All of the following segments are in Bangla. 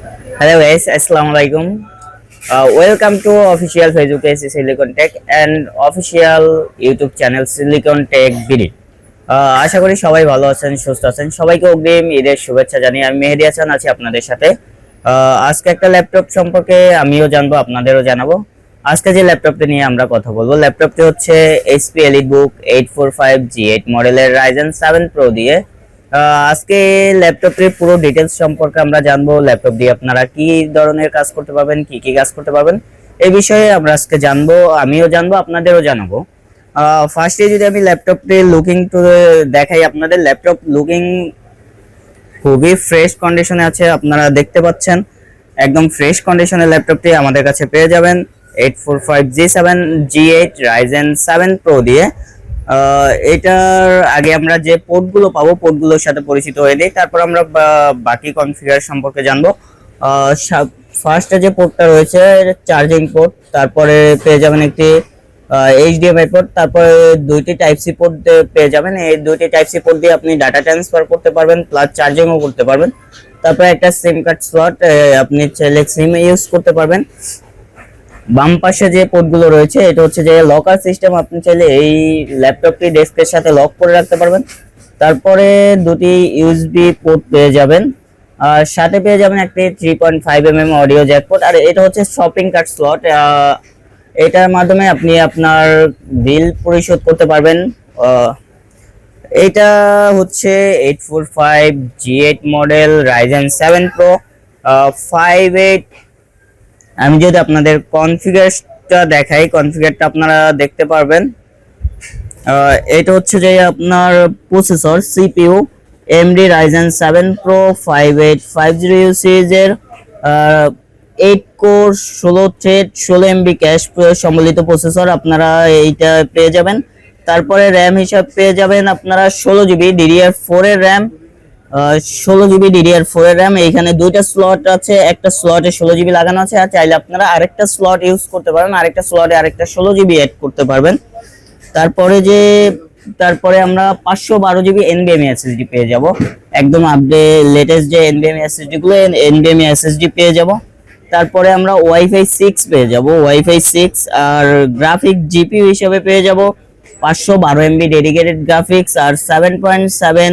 Assalamu alaikum. Uh, welcome to official Facebook page Silicon Tech and official YouTube channel Silicon Tech BD. Uh, আশা করি সবাই ভালো আছেন সুস্থ আছেন সবাইকে অগ্রিম ঈদের শুভেচ্ছা জানিয়ে আমি মেহেদি হাসান আছি আপনাদের সাথে Uh, আজকে একটা ল্যাপটপ সম্পর্কে আমিও জানব আপনাদেরও জানাব আজকে যে ল্যাপটপটি নিয়ে আমরা কথা বলব ল্যাপটপটি হচ্ছে HP EliteBook eight four five G eight মডেলের রাইজেন সেভেন প্রো দিয়ে আজকে ল্যাপটপটির পুরো ডিটেলস সম্পর্কে আমরা জানব। ল্যাপটপ দিয়ে আপনারা কি ধরনের কাজ করতে পারবেন, কি কি কাজ করতে পারবেন এই বিষয়ে আমরা আজকে জানব, আমিও জানব, আপনাদেরও জানাব। ফার্স্টে যদি আমি ল্যাপটপটি লুকিং টু দেখাই, আপনাদের ল্যাপটপ লুকিং খুবই ফ্রেশ কন্ডিশনে আছে, আপনারা দেখতে পাচ্ছেন। একদম ফ্রেশ কন্ডিশনের ল্যাপটপটি আমাদের কাছে পেয়ে যাবেন। Eight four five G seven G eight Ryzen seven pro দিয়ে। এটার আগে আমরা যে পোর্টগুলো পাবো, পোর্টগুলোর সাথে পরিচিত হয়ে নিই। তারপর আমরা বাকি কনফিগার সম্পর্কে জানব। ফার্স্টে যে পোর্টটা রয়েছে চার্জিং পোর্ট তারপরে পেয়ে যাবেন একটি এইচডিএমআই পোর্ট তারপরে দুইটি টাইপ সি পোর্ট পেয়ে যাবেন। এই দুইটি টাইপ সি পোর্ট দিয়ে আপনি ডাটা ট্রান্সফার করতে পারবেন প্লাস চার্জিংও করতে পারবেন। তারপরে একটা সিম কার্ড স্লট আপনি চাইলে সিম ইউজ করতে পারবেন। বাম পাশে যে পোর্টগুলো রয়েছে, এটা হচ্ছে যে লকার সিস্টেম। আপনি চাইলে এই ল্যাপটপটি ডেস্কের সাথে লক করে রাখতে পারবেন। তারপরে দুটি ইউএসবি পোর্ট পেয়ে যাবেন। আর সাথে পেয়ে যাবেন একটি three point five M M audio jack port আর এটা হচ্ছে শপিং কার্ড স্লট এটার মাধ্যমে আপনি আপনার বিল পরিশোধ করতে পারবেন। এটা হচ্ছে eight four five G eight model Ryzen seven pro five eight আমি যদি আপনাদের কনফিগারটা দেখাই কনফিগারটা আপনারা দেখতে পারবেন। এটা হচ্ছে যে আপনার processor CPU AMD Ryzen seven pro five eight five zero U সিরিজের এইট কোর ষোলো থ্রেড ষোলো এমবি ক্যাশ সম্বলিত প্রসেসর আপনারা এইটা পেয়ে যাবেন। তারপরে র্যাম হিসাব পেয়ে যাবেন আপনারা ষোলো জিবি ডিডিআর ফোর এর র্যাম ষোলো জিবি ডিডিআর ফোর এর র্যাম এইখানে দুইটা স্লট আছে, একটা স্লটে ষোলো জিবি লাগানো আছে, আর চাইলে আপনারা আরেকটা স্লট ইউজ করতে পারেন, আরেকটা স্লটে আরেকটা ষোলো জিবি অ্যাড করতে পারবেন। তারপরে যে, তারপরে আমরা পাঁচশো বারো জিবি এনবিএমই এসএসডি পেয়ে যাব। একদম আপডেট লেটেস্ট যে এনবিএমই এসএসডি গুলো এনবিএমই এসএসডি পেয়ে যাব। তারপরে আমরা ওয়াইফাই সিক্স পেয়ে যাব ওয়াইফাই সিক্স আর গ্রাফিক জিপিইউ হিসেবে পেয়ে যাব। পাঁচশো বারো MB dedicated graphics R seven point seven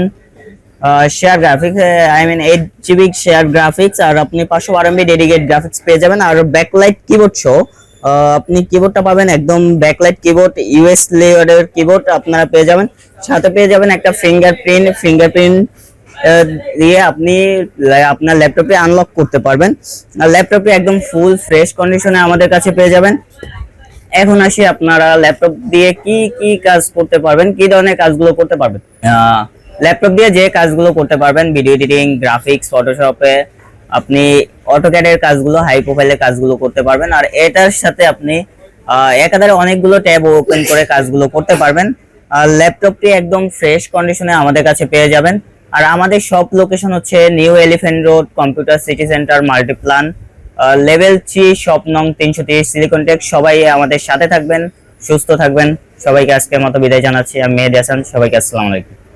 share graphics I mean eight GB share graphics আর আপনি পাঁচশো বারো এমবি ডেডিকেট গ্রাফিক্স পেয়ে যাবেন। আর ব্যাকলাইট কিবোর্ড আহ, আপনি কিবোর্ডটা পাবেন একদম ব্যাকলাইট কিবোর্ড ইউএস লেয়ারের কিবোর্ড আপনারা পেয়ে যাবেন। সাথে পেয়ে যাবেন একটা ফিঙ্গারপ্রিন্ট ফিঙ্গারপ্রিন্ট দিয়ে আপনি আপনার ল্যাপটপে আনলক করতে পারবেন। আর ল্যাপটপে একদম ফুল ফ্রেশ কন্ডিশনে আমাদের কাছে পেয়ে যাবেন। এখন আসি আপনারা ল্যাপটপ দিয়ে কি কি কাজ করতে পারবেন কি ধরনের কাজগুলো করতে পারবেন? ল্যাপটপ দিয়ে যে কাজগুলো করতে পারবেন ভিডিও এডিটিং গ্রাফিক্স ফটোশপে আপনি অটোক্যাডের কাজগুলো হাই প্রোফাইলের কাজগুলো করতে পারবেন। আর এটার সাথে আপনি একাধারে অনেকগুলো ট্যাব ওপেন করে কাজগুলো করতে পারবেন। আর ল্যাপটপটি একদম ফ্রেশ কন্ডিশনে আমাদের কাছে পেয়ে যাবেন। আর আমাদের সব লোকেশন হচ্ছে new elephant road computer city centre Multiplan level three shop নং তিনশো তিরিশ সিলিকন টেক সবাই আমাদের সাথে থাকবেন, সুস্থ থাকবেন। সবাইকে আজকের মতো বিদায় জানাচ্ছি। আমি মেহেদি হাসান, সবাইকে আসসালামু আলাইকুম।